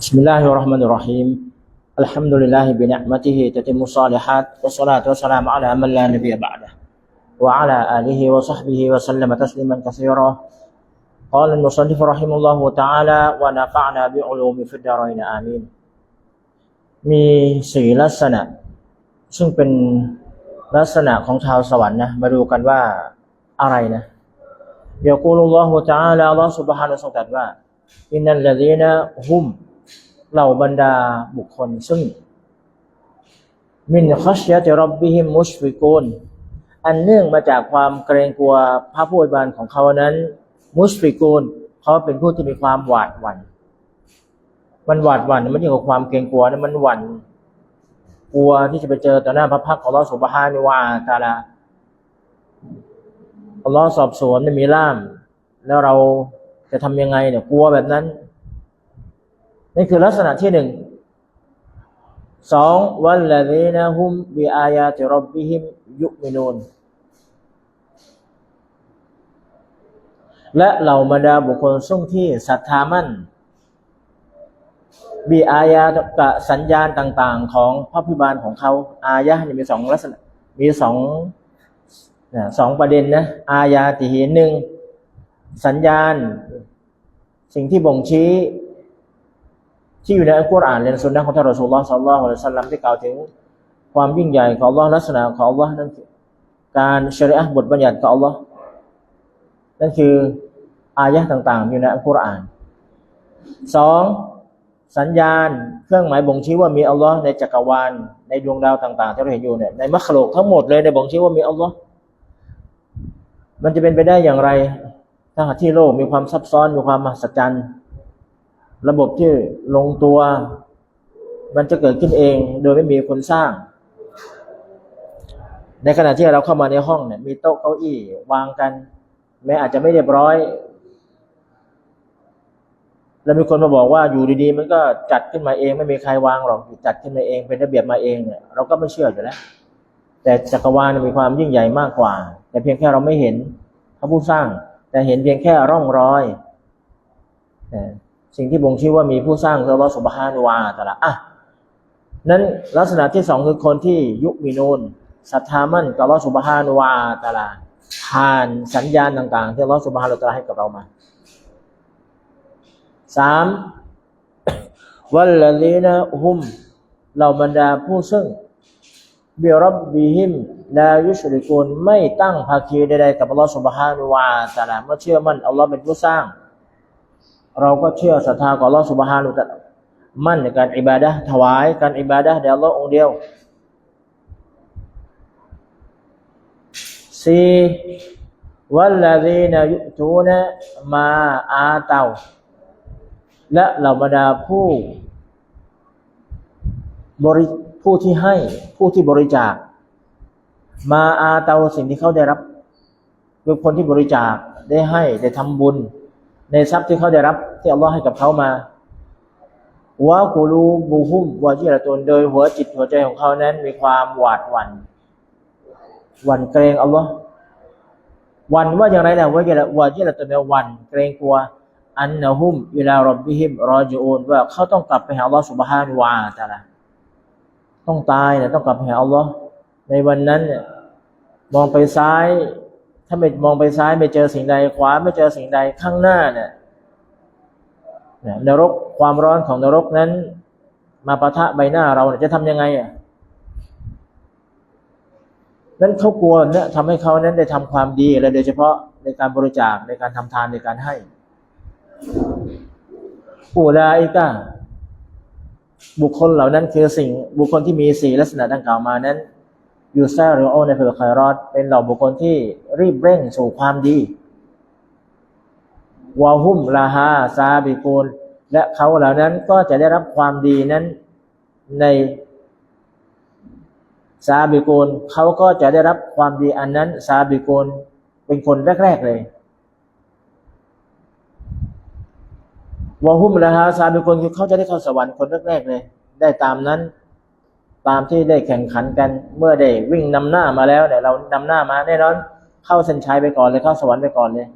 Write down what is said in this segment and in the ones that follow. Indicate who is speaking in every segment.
Speaker 1: بسم الله الرحمن الرحيم الحمد لله بنعمته تتم الصالحات والصلاة والسلام على من لا نبي بعده وعلى آله وصحبه وسلم تسليما كثيرا قال المصنف رحمه الله تعالى ونفعنا بعلوم في الدارين آمين มีสี่ลักษณะ ซึ่งเป็นลักษณะของชาวสวรรค์นะมาดูกันว่าอะไรนะเดี๋ยวกูรุลลอฮฺ تعالى อัลลอฮฺ سبحانه ทรงตรัสว่า อินนัลลดีนะฮุมเหล่าบรรดาบุคคลซึ่ง มินคัชยะติรับบิฮิมมุชฟิกูนอันเนื่องมาจากความเกรงกลัวพระผู้อวยบานของเขานั้น มุชฟิกูนเขาเป็นผู้ที่มีความหวาดหวัน่นมันหวาดหวั่นมันยิ่งกว่าความเกรงกลัวนะมันหวั่นกลัวที่จะไปเจอต่อหน้าพระพักของอัลอสุบฮานิวาตาลาอัลลอฮฺสอบสวนไม่มีล่าม แล้วเรา จะทำยังไงเนี่ยกลัวแบบนั้นนี่คือลักษณะที่หนึ่งสองวันละดีนะฮุมบิอายาติรบบิฮิมยุมินูนและเหล่าบรรดาบุคคลซึ่งที่ศรัทธามั่นบีอายาตะสัญญาณต่าง ๆ ของพระพิบาลของเขา อายะนี่มีสองลักษณะ มีสองสองประเด็นนะ อายาติหีหนึ่ง สัญญาณ สิ่งที่บ่งชี้ ที่อยู่ในอัลกุรอานในสุนนะของท่านรอสูลลอฮ์สัลลัลลอฮุอะลัยฮิวะสัลลัมที่กล่าวถึงความยิ่งใหญ่ของอัลลอฮ์ลักษณะของอัลลอฮ์นั่นคือการชริอะห์บทบัญญัติของอัลลอฮ์นั่นคืออายะห์ต่าง ๆ อยู่ในอัลกุรอานสองสัญญาณเครื่องหมายบ่งชี้ว่ามีอัลลอฮ์ในจักรวาลในดวงดาวต่าง ๆ ที่เราเห็นอยู่เนี่ยในมัคโลกทั้งหมดเลยในบ่งชี้ว่ามีอัลลอฮ์มันจะเป็นไปได้อย่างไร ถ้าหากที่โลกมีความซับซ้อนมีความมหัศจรรย์ ระบบที่ลงตัว มันจะเกิดขึ้นเอง โดยไม่มีคนสร้าง ในขณะที่เราเข้ามาในห้องเนี่ยมีโต๊ะเก้าอี้วางกัน แม้อาจจะไม่เรียบร้อย แล้วมีคนมาบอกว่าอยู่ดีๆ มันก็จัดขึ้นมาเอง ไม่มีใครวางหรอกจัดขึ้นมาเองเป็นระเบียบมาเองเนี่ยเราก็ไม่เชื่ออยู่แล้วแต่จักรวาลมีความยิ่งใหญ่มากกว่า แต่เพียงแค่เราไม่เห็นพระผู้สร้าง แต่เห็นเพียงแค่ร่องรอย สิ่งที่บ่งชี้ว่ามีผู้สร้างคือเราสุบฮานุวาแต่ละอะนั้นลักษณะที่สองคือคนที่ยุคมีนูนศรัทธามั่นกับเราสุบฮานุวาตาลาผ่านสัญญาณต่างๆ ที่เราสุบฮานุตาลาให้กับเรามาสามวัลลลีนะฮุมเหล่าบรรดาผู้ซึ่ง บิรับบิฮิมลายุชริกุลไม่ตั้งภาคีใดๆกับอัลลอฮฺสุบฮานุวาตาลาเมื่อเชื่อมั่นอัลลอฮ์เป็นผู้สร้าง เราก็เชื่อศรัทธากับอัลลอฮฺสุบฮานุตาลามั่นในการอิบาดะถวายการอิบาดะแด่อัลลอฮ์องเดียวสี่วัลลลีนยุตูนะมาอาเตาและเหล่าบรรดาผู้บริ ผู้ที่ให้ผู้ที่บริจาค มาอาเตาสิ่งที่เขาได้รับคือคนที่บริจาคได้ให้ได้ทำบุญ ในทรัพย์ที่เขาได้รับ ที่อัลลอฮ์ให้กับเขามาวะกูรูบูฮุมวาจิระตนโดยหัวจิตหัวใจของเขานั้น มีความหวาดหวัน่นหวั่นเกรงอัลลอฮ์หวั่นว่าอย่างไรนะว่าจะวาจิระตนเนี่ยวันเกรงกลัวอันนะฮุมอิลารบบิฮิมรอจูนว่าเขาต้องกลับไปหาอัลลอฮฺสุบฮานวาตาละ ต้องตายเนี่ยต้องกลับหาอัลลอฮ์ในวันนั้นเนี่ยมองไปซ้าย ถ้าไม่มองไปซ้ายไม่เจอสิ่งใดขวาไม่เจอสิ่งใดข้างหน้าเนี่ยนรกความร้อนของนรกนั้น มาปะทะใบหน้าเราเนี่ยจะทำยังไงอะนั้นเขากลัวเนี่ยทำให้เขานั้นได้ทำความดีและโดยเฉพาะในการบริจาคในการทำทานในการให้อูลาอิกา บุคคลเหล่านั้นคือสิ่งบุคคลที่มีสี่ลักษณะดังกล่าวมานั้นยูซาหรือโอในเผือครอดเป็นเหล่าบุคคลที่รีบเร่งสู่ความดีวาหุมลาฮาซาบิกูลและเขาเหล่านั้นก็จะได้รับความดีนั้นในซาบิกูลเขาก็จะได้รับความดีอันนั้นซาบิกูลเป็นคนแรก ๆ เลย วาหุมละฮาซาเป็นคนคือเขาจะได้เข้าสวรรค์คนแรกๆเลย ได้ตามนั้น ตามที่ได้แข่งขันกัน เมื่อได้วิ่งนำหน้ามาแล้วเนี่ยเรานำหน้ามาแน่นอนเข้าเส้นชัยไปก่อนเลยเข้าสวรรค์ไปก่อนเลย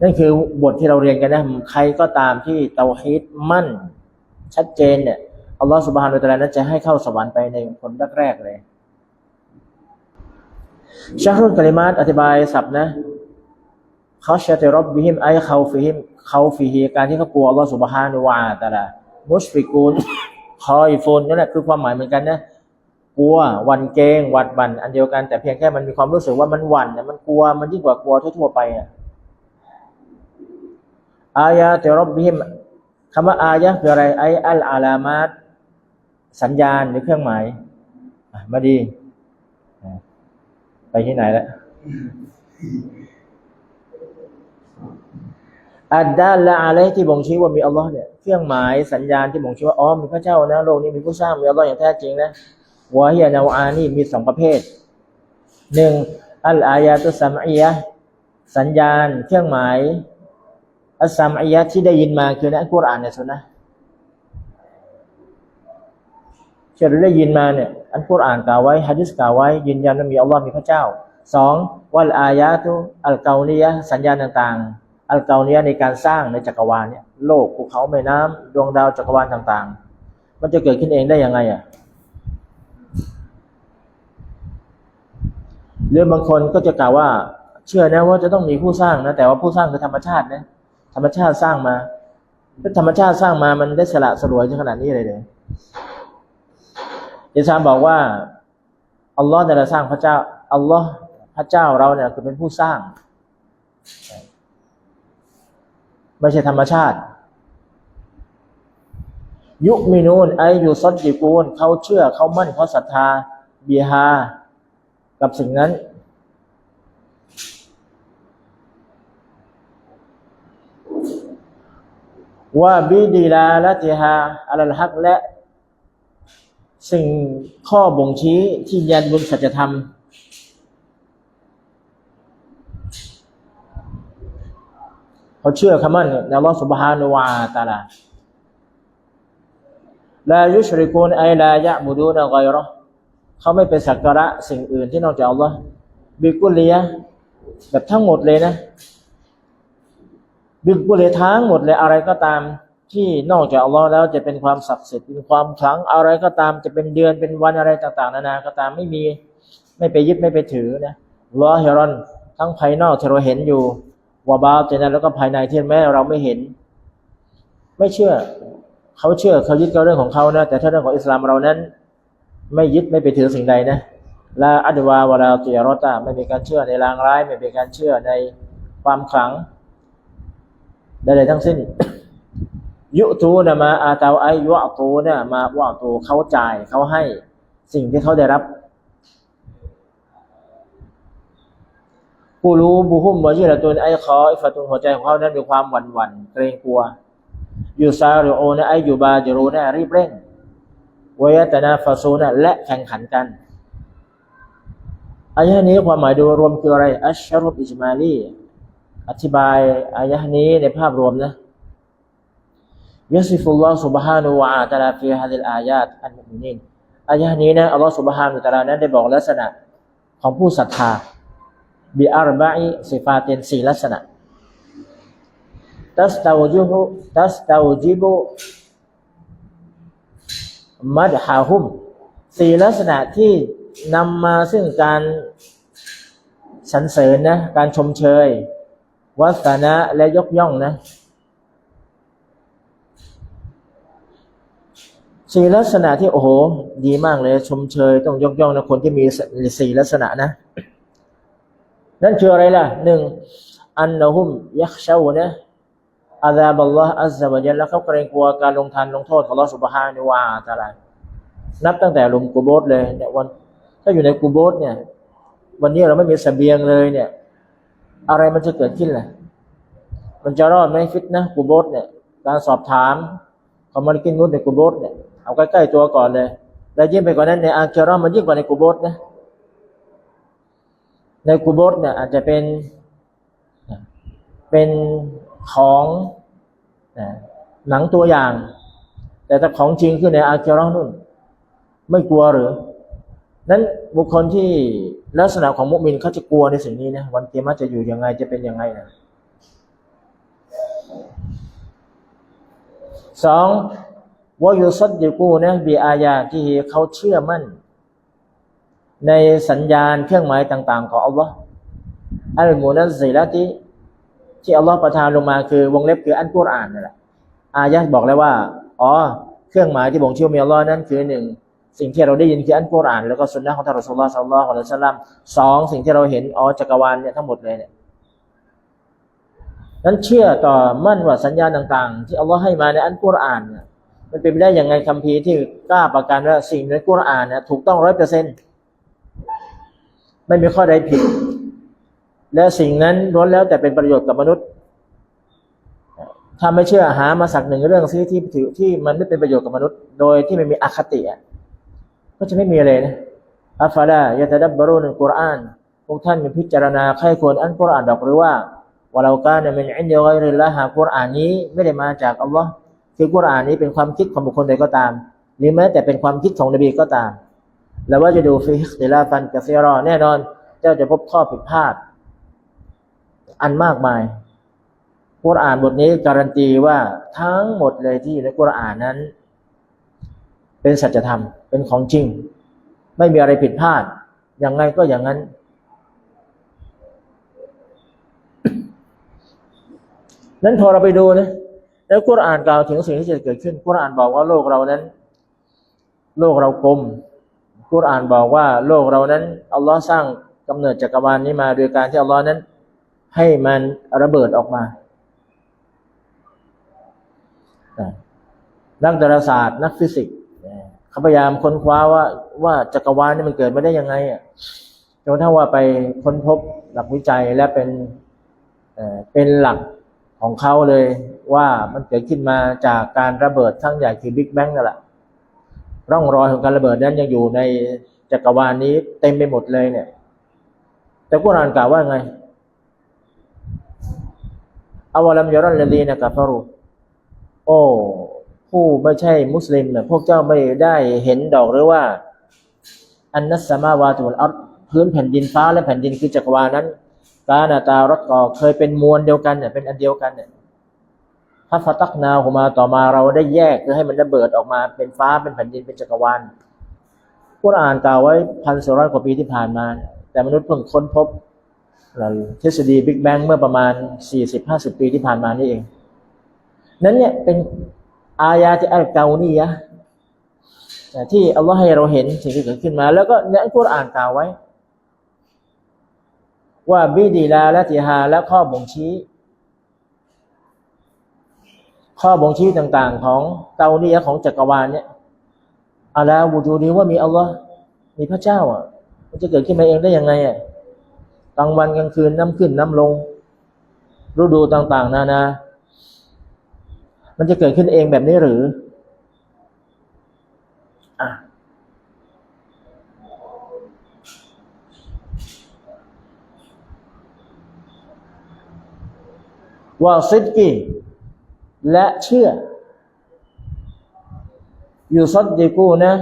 Speaker 1: นั่นคือบทที่เราเรียนกันนะใครก็ตามที่เตาฮีดมั่น ชัดเจนเนี่ยอัลลอฮฺสุบฮานุตะลานั้นจะให้เข้าสวรรค์ไปในผลแรกๆเลยชาฮรุลกลิมาตอธิบายศัพท์นะเขาเชติรบบิฮิมไอเขาฟิฮิม เขาฟิฮีการที่เขากลัวอัลลอฮฺสุบฮานุวาตะลามุชฟิกูนคอยฟูนนั่นแหละคือความหมายเหมือนกันนะกลัววันเกงหวัดบันอันเดียวกันแต่เพียงแค่มันมีความรู้สึกว่ามันหวั่นมันกลัวมันยิ่งกว่ากลัวทั่วๆไปอะอายะเตรบบิฮิมคำว่าอายะคืออะไรไออัลอาลามาตสัญญาณหรือเครื่องหมายมาดี ไปที่ไหนแล้ว อัดดาละอะไรที่บ่งชี้ว่ามีอัลลอฮ์เนี่ยเครื่องหมายสัญญาณที่บ่งชี้ว่าอ๋อมีพระเจ้านะโลกนี้มีผู้สร้างมีอัลลอฮ์อย่างแท้จริงนะวะฮียนาวอานี่มีสองประเภทหนึ่งอัลอายาตุสัมอียะสัญญาณ เครื่องหมายอัสัมอียะที่ได้ยินมาคือในอัลกุรอานเนี่ยสุนนะที่เราได้ยินมาเนี่ยอัลกุรอานกล่าวไว้ฮะดิษกล่าวไว้ยืนยันว่ามีอัลลอฮ์มีพระเจ้าสองวัลอายะตุอัลเกาลียะสัญญาณต่างๆ อัลเกาลียในการสร้างในจักรวาลเนี่ยโลกภูเขาแม่น้ำดวงดาวจักรวาลต่างๆ มันจะเกิดขึ้นเองได้ยังไงอะหรือบางคนก็จะกล่าวว่า เชื่อนะว่าจะต้องมีผู้สร้างนะแต่ว่าผู้สร้างคือธรรมชาตินะธรรมชาติสร้างมาถ้าธรรมชาติสร้างมามันได้สละสลวยจนขนาดนี้เลยเลยอิสลามบอกว่าอัลลอฮ์เนี่ยสร้างพระเจ้าอัลลอฮ์พระเจ้าเราเนี่ยคือเป็นผู้สร้าง ไม่ใช่ธรรมชาติ ยุมินูนไอยูซอดดิกูนเขาเชื่อเขามั่นเขาศรัทธาบีฮากับสิ่งนั้น ว่าบิดีลาละติฮาอัลฮักและ สิ่งข้อบ่งชี้ที่ยันบนสัจธรรม เขาเชื่อคำมั่นในอัลลอฮฺสุบฮานุวาตาลาลายุชริกูนไอลายะบุดูนกอยรอเขาไม่ไปสักการะสิ่งอื่นที่นอกจากอัลลอฮ์บิกุลียะแบบทั้งหมดเลยนะบิกุลีทั้งหมดเลยอะไรก็ตามที่นอกจากอัลลอฮ์แล้วจะเป็นความศักดิ์สิทธิ์เป็นความขลังอะไรก็ตามจะเป็นเดือนเป็นวันอะไรต่าง ๆ นานาก็ตามไม่มี ไม่ไปยึดไม่ไปถือนะลอฮิรอนทั้งภายนอกที่เราเห็นอยู่ วาบาเจนั้นแล้วก็ภายในที่แม้เราไม่เห็น ไม่เชื่อ เขาเชื่อเขายึดกับเรื่องของเขานะ แต่ถ้าเรื่องของอิสลามเรานั้น ไม่ยึดไม่ไปถือสิ่งใดนะลาอัดวาวาลาติยารอตาไม่มีการเชื่อในลางร้าย ไม่มีการเชื่อในความขลังใดๆทั้งสิ้น ยุตูนะมาอาตาไอยุอตูนะมาวะตูเขาจ่ายเขาให้สิ่งที่เขาได้รับ กูรู้บุหุมวะจิระตุนไอคอไอฟะตุนหัวใจของเขานั้นมีความหวั่นหวั่นเกรงกลัว อยู่ซาริโอนะไออยู่บาจรูนะรีบเร่งวยตนาฟาซูนะและแข่งขันกันอายะนี้ความหมายโดยรวมคืออะไร อัชชรุบอิจมาลีอธิบายอายะนี้ในภาพรวมนะยสิฟุลลอฮ์ سبحانه และ تعالى في هذه الآيات المؤمنين อายะนี้นะอัลลอฮ์ سبحانه และ تعالى นั้นได้บอกลักษณะของผู้ศรัทธา บิอัรบะอิสิฟาตินสี่ลักษณะตัสตาวจิบุตัสตาวจิบุมัดฮาฮุมสี่ลักษณะที่นำมาซึ่งการสรรเสริญนะ การชมเชย วัสนะและยกย่องนะสี่ลักษณะที่โอ้โห ดีมากเลย ชมเชย ต้องยกย่องนะคนที่มีสี่ลักษณะนะ นั่นคืออะไรล่ะหนึ่งอันนะฮุมยักเชานะอาซาบัลลอฮ์อัลลอฮฺแล้วเขาเกรงกลัวการลงทันลงโทษของลอสุบฮานิวาตาลานับตั้งแต่ลุมกูโบสเลยเนี่ยวัน ถ้าอยู่ในกูโบสเนี่ย วันนี้เราไม่มีสเสบียงเลยเนี่ย อะไรมันจะเกิดขึ้นล่ะ มันจะรอดไหมฟิตนะกูโบสเนี่ย การสอบถามของมันกินนุษในกูโบสเนี่ยเอาใกล้ๆตัวก่อนเลย แล้ยิ่งไปกว่านั้นในอาเครอมันยิ่งกว่าในกูโบสนะ ในกูโบสเนี่ยอาจจะเป็นเป็นของหนังตัวอย่าง แต่ถ้าของจริงคือในอาเกียรอนุ่น ไม่กลัวหรือ นั้นบุคคลที่ลักษณะของมุสลินเขาจะกลัวในสิ่งนี้นะวันเกียรติจะอยู่ยังไงจะเป็นยังไงนะสองว่าอยู่ซัดดิกูนะบีอาญาที่เขาเชื่อมั่น ในสัญญาณเครื่องหมายต่าง ๆ ของอัลลอฮ์อัลมุนัซซิลาติที่อัลลอฮ์ประทานลงมาคือวงเล็บคืออันกุรอานนั่นแหละอายะห์บอกแล้วว่า อ๋อ เครื่องหมายที่บ่งชี้ว่ามีอัลลอฮ์นั้นคือหนึ่งสิ่งที่เราได้ยินคืออันกุรอานแล้วก็สุนนะของท่านรอสูลุลลอฮ์สัลลัลลอฮุอะลัยฮิวะซัลลัมสองสิ่งที่เราเห็นอ๋อจักรวาลเนี่ยทั้งหมดเลยเนี่ยนั้นเชื่อต่อมั่นว่าสัญญาณต่าง ๆ ที่อัลลอฮ์ให้มาในอันกุรอานเนี่ยมันเป็นไปได้อยังไงคัมภีร์ที่กล้าประกันว่าสิ่งในกุรอานเนี่ยถูกต้องร้อยเปอร์เซ็นต์ ไม่มีข้อใดผิด และสิ่งนั้นล้วนแล้วแต่เป็นประโยชน์กับมนุษย์ ถ้าไม่เชื่อหามาสักหนึ่งเรื่องที่ที่ถือที่มันไม่เป็นประโยชน์กับมนุษย์ โดยที่ไม่มีอคติก็จะไม่มีเลยนะอัฟฟาลายะตะดับบารูนกุรอานพวกท่านมีพิจารณาใครควรอันกุรอานดอกหรือว่าวะเรากานะมินอินดิกอยริลละหากกุรอานนี้ไม่ได้มาจากอัลลอฮ์คือกุรอานนี้เป็นความคิดของบุคคลใดก็ตาม หรือแม้แต่เป็นความคิดของนบีก็ตาม แล้วว่าจะดูฟิฮิติลาฟันกะซีรอแน่นอน เจ้าจะพบข้อผิดพลาด อันมากมายกุรอานบทนี้การันตีว่าทั้งหมดเลยที่ในกุรอานนั้น เป็นสัจธรรมเป็นของจริง ไม่มีอะไรผิดพลาด อย่างไงก็อย่างนั้น นั้นพอเราไปดูนะแล้วกุรอานกล่าวถึงสิ่งที่จะเกิดขึ้นกุรอานบอกว่าโลกเรานั้น โลกเรากลม กุรอานบอกว่าโลกเรานั้นอัลลอฮ์สร้างกำเนิดจักรวาลนี้มาโดยการที่อัลลอฮ์นั้น ให้มันระเบิดออกมา นักดาราศาสตร์นักฟิสิกส์เขาพยายามค้นคว้าว่าว่าจักรวาลนี่มันเกิดมาได้ยังไงอะจนกระทั่งว่าไปค้นพบหลักวิจัยและเป็นเป็นหลักของเขาเลยว่ามันเกิดขึ้นมาจากการระเบิดครั้งใหญ่คือบิ๊กแบงนั่นแหละ ร่องรอยของการระเบิดนั้นยังอยู่ในจักรวาลนี้เต็มไปหมดเลยเนี่ย แต่กุรานกล่าวว่าไงอาวลัมยารัลลีนะกัฟารุโอ้ผู้ไม่ใช่มุสลิมเนี่ยพวกเจ้าไม่ได้เห็นดอกหรือว่า อันนัสมาวาตุลอัรพื้นแผ่นดินฟ้าและแผ่นดินคือจักรวาลนั้นกานาตารถก่อเคยเป็นมวลเดียวกันเนี่ยเป็นอันเดียวกันเนี่ย ถ้าฟตักนาหุมาต่อมาเราได้แยกคือให้มันระเบิดออกมาเป็นฟ้าเป็นแผ่นดินเป็นจักรวาลกุรอานกล่าวไว้พันสี่ร้อยกว่าปีที่ผ่านมา แต่มนุษย์เพิ่งค้นพบทฤษฎีบิ๊กแบงเมื่อประมาณสี่สิบห้าสิบปีที่ผ่านมานี่เอง นั้นเนี่ยเป็นอายาที่อัลกานียะที่อัลลอฮ์ให้เราเห็นสิ่งที่เกิดขึ้นมา แล้วก็ในอัลกุรอานกล่าวไว้ ว่าบิดีลาและติฮาและข้อบ่งชี้ ข้อบ่งชี้ต่างๆ ของเกานียของจักรวาลเนี่ยอาลาวูจูดีว่ามีอัลลอฮ์มีพระเจ้าอะ มันจะเกิดขึ้นมาเองได้ยังไงอะกลางวันกลางคืนน้ำขึ้นน้ำลง ฤดูต่างๆ นานา มันจะเกิดขึ้นเองแบบนี้หรืออะว่าซิดกี และเชื่ออยู่ซดดีกูนะ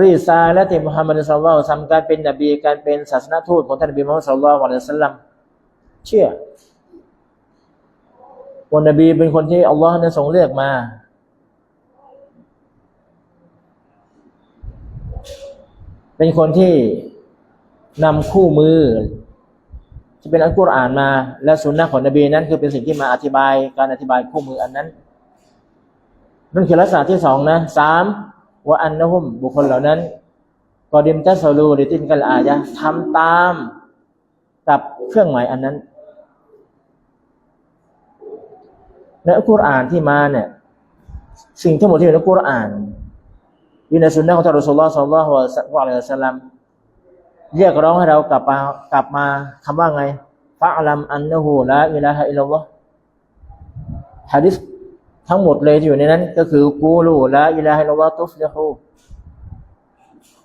Speaker 1: รีซาและที่มุฮัมมัดสุลลัลซัมการเป็นนบีการเป็นศาสนทูตของท่านนบีมุฮัมมัดสุลลัลวะลัยสัลลัมเชื่อว่านบีเป็นคนที่อัลลอฮ์นั้นทรงเลือกมา เป็นคนที่นำคู่มือ ที่เป็นอัลกุรอานมา และสุนนะของนบีนั้น คือเป็นสิ่งที่มาอธิบายการอธิบายคู่มืออันนั้นนั่นคือลักษณะที่สองนะสามว่าอันนะฮุมบุคคลเหล่านั้นกอดิมตัสลูดิตินกัลอายะทำตามกับเครื่องหมายอันนั้นในอัลกุรอานที่มาเนี่ย สิ่งทั้งหมดที่อยู่ในอัลกุรอานอยู่ในสุนนะของท่านรอสูลลอฮ์สัลลัลลอฮุอะลัยฮิวะสัลลัม เรียกร้องให้เรากลับมากลับมาคำว่าไงฟะอัลัมอันนะฮูละอิลาฮะอิลลัลลอฮ์ฮะดิษทั้งหมดเลยที่อยู่ในนั้น ก็คือกูลูละอิลาฮะอิลลัลลอฮ์ตุฟลิฮู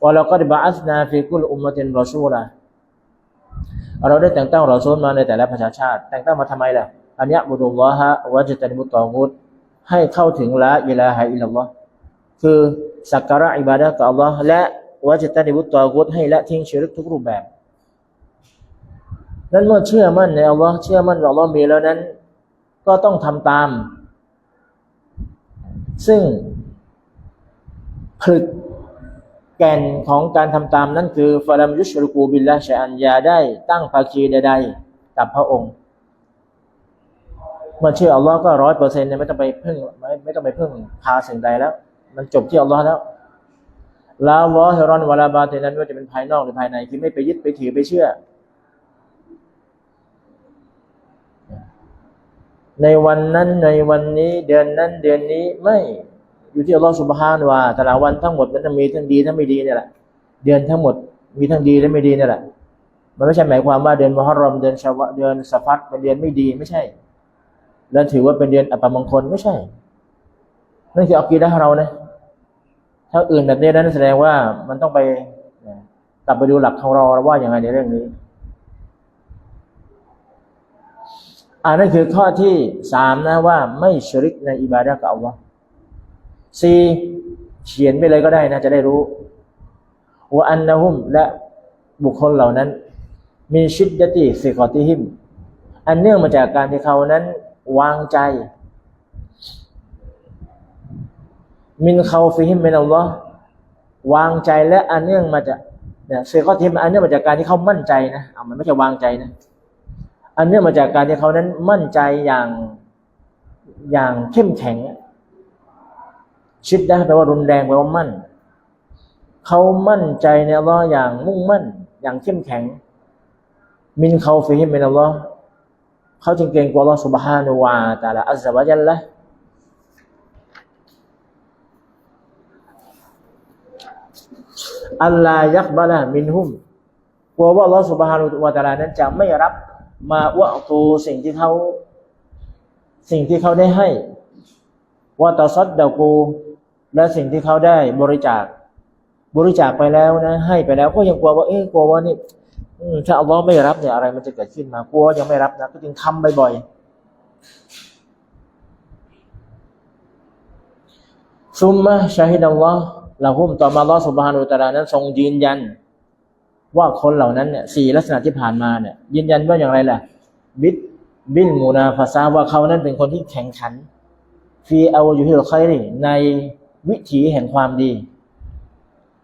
Speaker 1: วะลากัดบะอัสนาฟิกุลอุมมะตินรอซูละเราได้แต่งตั้งรอซูลมาในแต่ละประชาชาติ แต่งตั้งมาทำไมล่ะอันยะบุดุลลอฮะวะจตันมุตตอกุตให้เข้าถึงละอิลาฮะอิลลัลลอฮ์คือสักการะอิบาดะกับอัลลอฮ์และ วะจะตันิมุตตอกุตให้ละทิ้งชิริกทุกรูปแบบ นั้นเมื่อเชื่อมั่นในอัลลอฮ์เชื่อมั่นว่าอัลลอฮ์มีแล้วนั้น ก็ต้องทำตาม ซึ่งผลึกแก่นของการทำตามนั่นคือฟารัมยุชรุกูบิลละชอันยาได้ตั้งภาคีใดๆกับพระองค์ เมื่อเชื่ออัลลอฮ์ก็ร้อยเปอร์เซ็นต์ไม่ต้องไปพึ่งไม่ไม่ต้องไปพึ่งพาสิ่งใดแล้ว มันจบที่อัลลอฮ์แล้ว ลาวอฮิรอนวะลาบาเตนั้นว่าจะเป็นภายนอกหรือภายในคือไม่ไปยึดไปถือไปเชื่อ ในวันนั้นในวันนี้เดือนนั้นเดือนนี้ไม่อยู่ที่อัลลอฮฺสุบฮานว่าแต่ละวันทั้งหมดมันจะมีทั้งดีทั้งไม่ดีนี่แหละเดือนทั้งหมดมีทั้งดีและไม่ดีนี่แหละ มันไม่ใช่หมายความว่าเดือนมุฮัรรอมเดือนชาวะเดือนสะฟัดเป็นเดือนไม่ดีไม่ใช่ แล้วถือว่าเป็นเดือนอัปมงคลไม่ใช่นั่นคืออักีดะเรานะ ถ้าอื่นแบบนี้นั้นแสดงว่ามันต้องไปกลับไปดูหลักของเราว่าอย่างไรในเรื่องนี้อันนั้นคือข้อที่สามนะว่าไม่ชริกในอิบาดะกับอัลลอฮ์สี่เขียนไปเลยก็ได้นะจะได้รู้ว่าอันนะฮุมและบุคคลเหล่านั้น มีชิดยติสิกอติหิม อันเนื่องมาจากการที่เขานั้นวางใจ มินเขาฟิฮิมมินอัลลอฮ์วางใจและอันเนื่องมาจากเนี่ยเซกอทิมอันเนื่องมาจากการที่เขามั่นใจนะเอามันไม่ใช่วางใจนะอันเนื่องมาจากการที่เขานั้นมั่นใจอย่างอย่างเข้มแข็ง ชิดได้แปลว่ารุนแรงแปลว่ามั่น เขามั่นใจในอัลลอฮ์อย่างมุ่งมั่น อย่างเข้มแข็ง มินเขาฟิฮิมมนอัลลอฮ์เขาจึงเกรงกลัวอัลลอฮ์สุบฮานุวาตาละอัลลอฮ์วะยัลละ อัลลายักบาลามินหุมกลัวว่าลอสุบฮานุวาตาลานั้นจะไม่รับมาอวตูสิ่งที่เขาสิ่งที่เขาได้ให้วาตอซัดดากู และสิ่งที่เขาได้บริจาค บริจาคไปแล้วนะ ให้ไปแล้วก็ยังกลัวว่า เอ๊ะกลัวว่านี่ถ้าอัลลอฮ์ไม่รับเนี่ยอะไรมันจะเกิดขึ้นมากลัวยังไม่รับนะก็จึงทำบ่อยๆซุมมะชาฮิดอัลลอฮ์ ละหุ้มต่อมาลอสุบฮานุตะลานั้นทรงยืนยัน ว่าคนเหล่านั้นเนี่ยสี่ลักษณะที่ผ่านมาเนี่ยยืนยันว่าอย่างไรล่ะ บิดบินมูนาฟาซาว่าเขานั้นเป็นคนที่แข่งขัน ฟีเอาอยู่ที่เราใครในวิถีแห่งความดี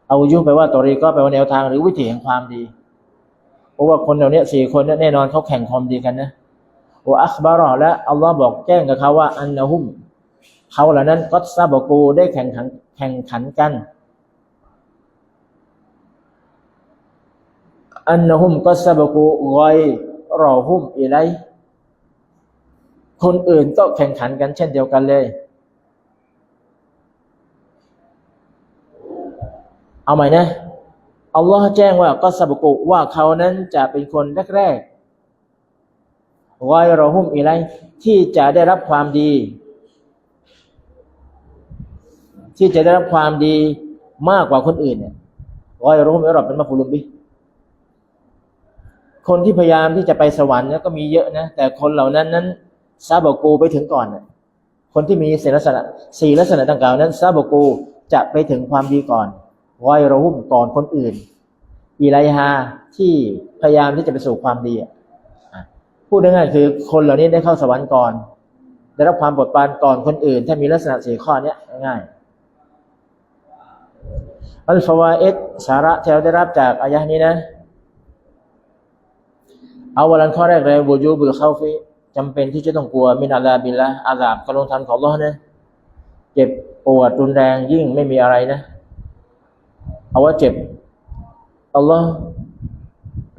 Speaker 1: เอายุแปลว่าตอรีก็แปลว่าแนวทางหรือวิถีแห่งความดี เพราะว่าคนเหล่านี้สี่คนแน่นอนเขาแข่งความดีกันนะอัคบารอและอัลลอฮ์บอกแจ้งกับเขาว่าอันนะฮุม เขาเหล่านั้นก็ซาบกูได้แข่งขันแข่งขันกันอันนะฮุมก็ซาบกูรอยรอฮุมอีไลคนอื่นก็แข่งขันกันเช่นเดียวกันเลย เอาใหม่นะอัลลอฮ์แจ้งว่าก็สบกุว่าเขานั้นจะเป็นคนแรกๆวอยรอหุมอีไลที่จะได้รับความดี ที่จะได้รับความดีมากกว่าคนอื่นเนี่ยวอยรอหุมอีรอบเป็นมาฟูลุมบิคนที่พยายามที่จะไปสวรรค์เนี่ยก็มีเยอะนะ แต่คนเหล่านั้นนั้นซาบกูไปถึงก่อนนะคนที่มีสีลักษณะสี่ลักษณะต่างๆนั้นซาบกูจะไปถึงความดีก่อนวอยรหุ้มก่อนคนอื่น อีไลฮาที่พยายามที่จะไปสู่ความดีพูดง่ายๆคือคนเหล่านี้ได้เข้าสวรรค์ก่อนได้รับความปลดปรานก่อนคนอื่น ถ้ามีลักษณะสี่ข้อนี้ง่าย อัลฟาวาเอสสาระที่เราได้รับจากอายะนี้นะ เอาวันข้อแรกเลยบูยูบุลเข้าฟีจำเป็นที่จะต้องกลัวมินาลาบินละอาลาบกระลงทันของลอนะเจ็บปวดรุนแรงยิ่งไม่มีอะไรนะ เอาว่าเจ็บอัลลอฮ์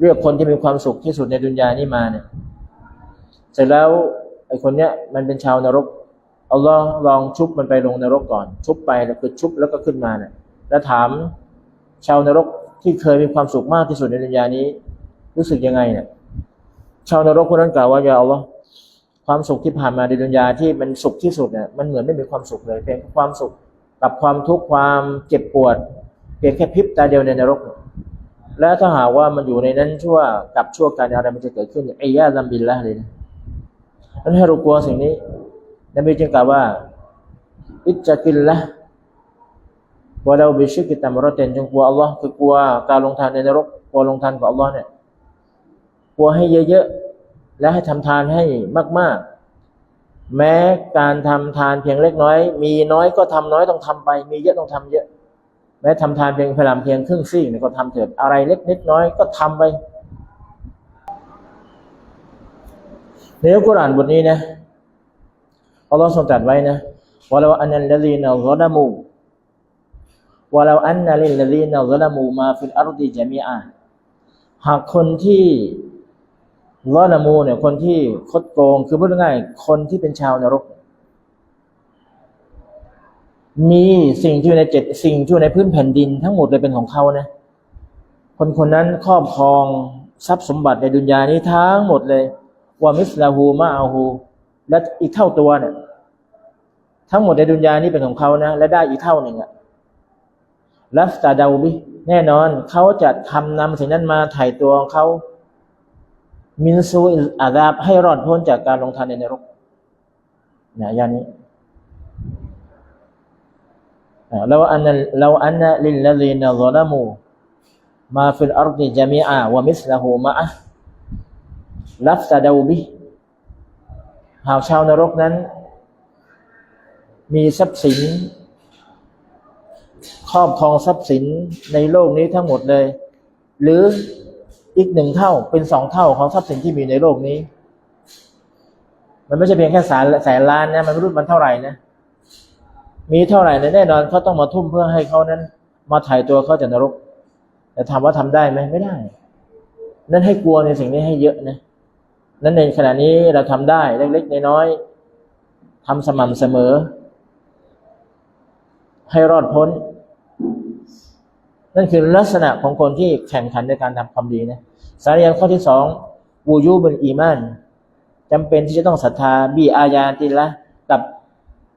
Speaker 1: เรียกคนที่มีความสุขที่สุดในดุนยานี้มาเนี่ยเสร็จแล้วไอ้คนเนี้ยมันเป็นชาวนรกอัลลอฮ์ลองชุบมันไปลงนรกก่อน ชุบไปแล้วคือชุบแล้วก็ขึ้นมาเนี่ย แล้วถามชาวนรกที่เคยมีความสุขมากที่สุดในดุนยานี้ รู้สึกยังไงเนี่ยชาวนรกคนนั้นกล่าวว่ายาอัลลอฮ์ความสุขที่ผ่านมาในดุนยาที่มันสุขที่สุดเนี่ยมันเหมือนไม่มีความสุขเลยเป็นความสุขกับความทุกข์ความเจ็บปวดเพียงแค่พริบตาเดียวในนรก และถ้าหากว่ามันอยู่ในนั้นชั่วกับชั่วการอะไรมันจะเกิดขึ้นไอ้ยาลัมบินละเลยนะนั้นให้เรากลัวสิ่งนี้นบีจึงกล่าวว่าอิจกินละ ว่าเราบิชิกิตามรเตนจงกลัวอัลลอฮ์คือกลัวการลงทานในนรกกลัวลงทานกับอัลลอฮ์เนี่ยกลัวให้เยอะๆและให้ทำทานให้มาก ๆ แม้การทำทานเพียงเล็กน้อย มีน้อยก็ทำน้อยต้องทำไป มีเยอะต้องทำเยอะ แม้ทำทานเพียงพลังเพียงครึ่งซี่เนี่ยก็ทำเถิดอะไรเล็กนิดน้อยก็ทำไปในอัลกุรอานบทนี้นะอัลลอฮ์ทรงตรัสไว้นะว่าเราอันนั้นละลีนอัลลมู ว่าเราอันนั้นลิลลีนอลลมูมาฟิลอาร์ดิจามีอาหากคนที่ลอลมูเนี่ยคนที่คดโกงคือพูดง่ายคนที่เป็นชาวนรก มีสิ่งที่อยู่ในเจ็ดสิ่งที่อยู่ในพื้นแผ่นดินทั้งหมดเลยเป็นของเขานะคนคนนั้นครอบครองทรัพย์สมบัติในดุนยานี้ทั้งหมดเลยว่ามิสลาหูมาอาหูและอีกเท่าตัวเนี่ยทั้งหมดในดุนยานี้เป็นของเขานะ และได้อีกเท่าหนึ่งอะ ลัฟตาดาบิแน่นอนเขาจะทำนำสิ่งนั้นมาถ่ายตัวของเขามินซูอิอาดาบให้รอดพ้นจากการลงทันในนรกเนี่ยอย่างนี้เราอันเราอันลิลลาลีนซอลามูมาฟิลอาร์ดิจามีอาวะมิสลาหูมะอะลับตาดาบิหากชาวนรกนั้น มีทรัพย์สิน ครอบครองทรัพย์สินในโลกนี้ทั้งหมดเลย หรืออีกหนึ่งเท่าเป็นสองเท่าของทรัพย์สินที่มีในโลกนี้ มันไม่ใช่เพียงแค่แสนแสนล้านนะมันไม่รู้มันเท่าไหร่นะมีเท่าไหร่แน่นอนเขาต้องมาทุ่มเพื่อให้เขานั้น มาถ่ายตัวเขาจากนรก แต่ถามว่าทำได้ไหมไม่ได้ นั่นให้กลัวในสิ่งนี้ให้เยอะนะนั้นในขณะนี้เราทำได้เล็กๆน้อยๆทำสม่ำเสมอ ให้รอดพ้น นั่นคือลักษณะของคนที่แข่งขันในการทำความดีนะสารีข้อที่สองวูยูบุนอีมานจำเป็นที่จะต้องศรัทธาบีอายาติละกับ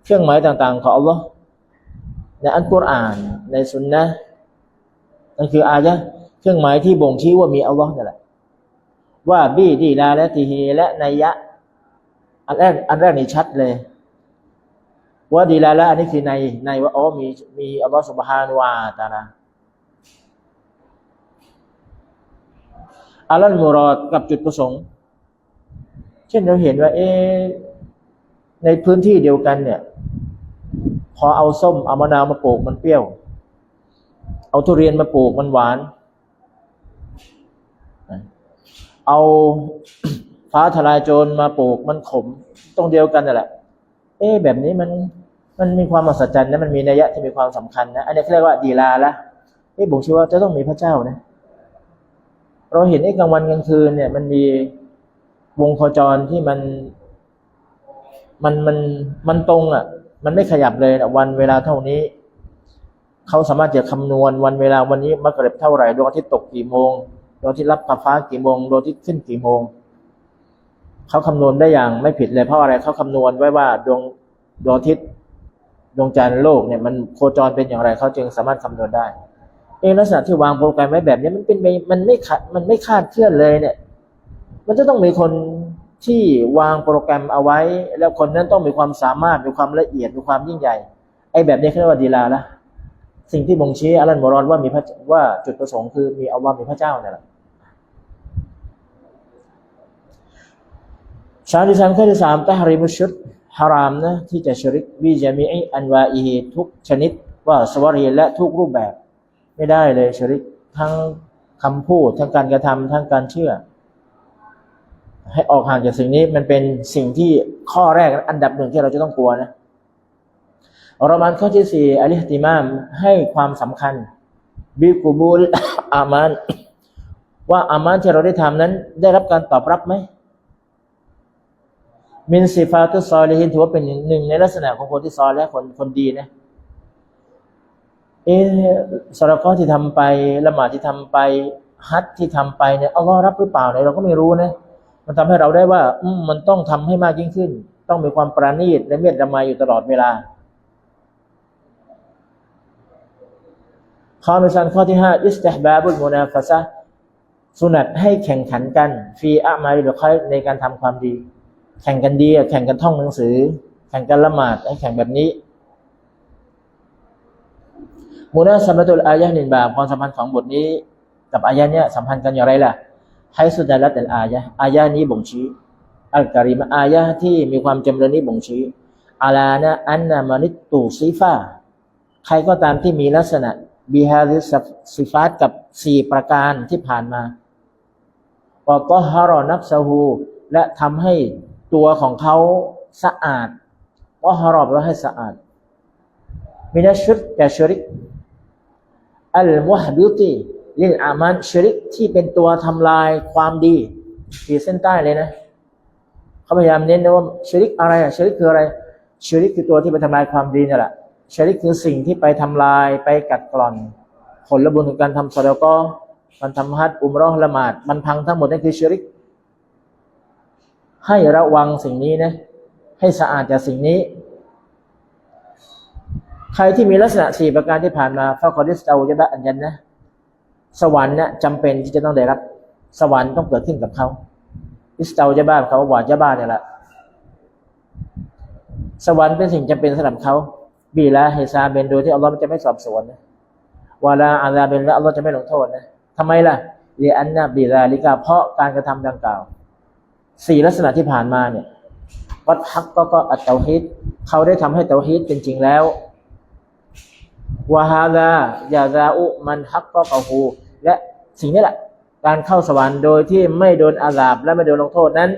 Speaker 1: เครื่องหมายต่าง ๆ ของอัลลอฮ์ในอัลกุรอานในสุนนะนั่นคืออายะเครื่องหมายที่บ่งชี้ว่ามีอัลลอฮ์นั่แหละว่าบีดีลาและทีฮีและนัยยะ อันแรกอันแรกนี่ชัดเลย ว่าดีลาละอันนี้คือในในว่าอ๋อมีมีอัลลอฮฺสุบฮานวาตาลา อัลลอฮฺมุรอดกับจุดประสงค์ เช่นเราเห็นว่า เอในพื้นที่เดียวกันเนี่ย พอเอาส้มเอามะนาวมาปลูกมันเปรี้ยว เอาทุเรียนมาปลูกมันหวาน เอาฟ้าทลายโจรมาปลูกมันขมตรงเดียวกันนั่นแหละ เอ๊แบบนี้มันมันมีความมหัศจรรย์นะมันมีนัยยะที่มีความสำคัญนะ อันนี้เรียกว่าดีลาละเอ๊บ่งชี้ว่าจะต้องมีพระเจ้านะ เราเห็นไอ้กลางวันกลางคืนเนี่ย มันมีวงโคจรที่มันมันมันมันตรงอะ มันไม่ขยับเลยวันเวลาเท่านี้ เขาสามารถจะคำนวณวันเวลาวันนี้มะกริบเท่าไหร่ดวงอาทิตย์ตกกี่โมงดวงอาที่รับฟ้าฟ้ากี่โมงดวงอาที่ขึ้นกี่โมงเขาคำนวณได้อย่างไม่ผิดเลยเพราะอะไรเขาคำนวณไว้ว่าดวงดวงอาทิตย์ดวงจันทร์โลกเนี่ยมันโคจรเป็นอย่างไรเขาจึงสามารถคำนวณได้ เอลักษณะที่วางโปรแกรมไว้แบบนี้มันเป็นมันไม่ขาดมันไม่คาดเคลื่อนเลยเนี่ย มันจะต้องมีคนที่วางโปรแกรมเอาไว้ แล้วคนนั้นต้องมีความสามารถมีความละเอียดมีความยิ่งใหญ่ไอ้แบบนี้เรียกว่าดีลาละสิ่งที่บ่งชี้อัลลอรอนว่ามีพระว่าจุดประสงค์คือมีอัลลอฮ์มีพระเจ้าเนี่ยแหละชาที่สามข้อที่สามตะฮริมุชุดฮารามนะที่จะชริกวิจามีอันวาอีทุกชนิดว่าสวรีและทุกรูปแบบ ไม่ได้เลยชริกทั้งคำพูดทั้งการกระทำทั้งการเชื่อ ให้ออกห่างจากสิ่งนี้มันเป็นสิ่งที่ข้อแรกอันดับหนึ่งที่เราจะต้องกลัวนะอรมันข้อที่สี่อัลิฮติมามให้ความสำคัญ บิกูบูลอามานว่าอามานที่เราได้ทำนั้น ได้รับการตอบรับไหมมินสิฟาตุซอลิฮินถือว่าเป็นหนึ่งในลักษณะของคนที่ซอลและคนคนดีนะ เออสารข้อที่ทำไปละหมาดที่ทำไปฮัทที่ทำไปเนี่ยอัลลอฮ์รับหรือเปล่าเนี่ยเราก็ไม่รู้นะมันทำให้เราได้ว่าอืมันต้องทำให้มากยิ่งขึ้น ต้องมีความประณีตและเมตตามาอยู่ตลอดเวลาข้อมิสันข้อที่ห้าอิสติฮบาบุลมุนาฟะซะสุนัตให้แข่งขันกันฟีอะมาหรือค่อยในการทำความดี แข่งกันดีแข่งกันท่องหนังสือ แข่งกันละหมาดให้แข่งแบบนี้ มูนาสัมตุลอายะนินบาความสัมพันธ์ของบทนี้กับอายะเนี้ยสัมพันธ์กันอย่างไรล่ะให้สุดาละแต่อายะอายะนี้บ่งชี้อัลการิมอายะห์ที่มีความจำเริญนี้บ่งชี้อาลานะอันนามานิตตูซีฟาใครก็ตามที่มีลักษณะบิฮาริสซิฟาตกับสี่ประการที่ผ่านมาปอตฮารอนับซาฮูและทำให้ตัวของเขาสะอาดวะฮารอแปลว่าให้สะอาดมินัชชุดแต่ชริก อัลมุฮบิติลิลอามันชริกที่เป็นตัวทำลายความดีขีดเส้นใต้เลยนะเขาพยายามเน้นนะว่าชริกอะไรอะชริกคืออะไรชริกคือตัวที่ไปทำลายความดีนี่แหละชริกคือสิ่งที่ไปทำลายไปกัดกร่อน ผลบุญของการทำสอดก็มันทำฮัดอุมรอละหมาด มันพังทั้งหมดนั่นคือชริก ให้ระวังสิ่งนี้นะให้สะอาดจากสิ่งนี้ ใครที่มีลักษณะสี่ประการที่ผ่านมาฟาคอดิสตาจะได้อันยันนะ สวรรค์เนี่ยจำเป็นที่จะต้องได้รับ สวรรค์ต้องเกิดขึ้นกับเขาอิสตาจะบ้าเขาว่าจะบ้าเนี่ยแหละสวรรค์เป็นสิ่งจำเป็นสำหรับเขาบีละเฮซาเบนโดยที่อัลลอฮ์จะไม่สอบสวนนะวาลาอาซาเบนและอัลลอฮ์จะไม่ลงโทษนะทำไมล่ะเรียอันนะบีลาลิกาเพราะการกระทำดังกล่าวสี่ลักษณะที่ผ่านมาเนี่ยวัดฮักก็ก็อัตเตาฮิดเขาได้ทำให้เตาฮิดเป็นจริงแล้ว วาฮาลายาซาอุมันฮักก็กะฮูและสิ่งนี้แหละ การเข้าสวรรค์โดยที่ไม่โดนอาสาบและไม่โดนลงโทษนั้น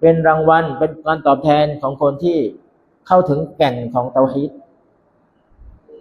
Speaker 1: เป็นรางวัลเป็นการตอบแทนของคนที่เข้าถึงแก่นของเตาฮิด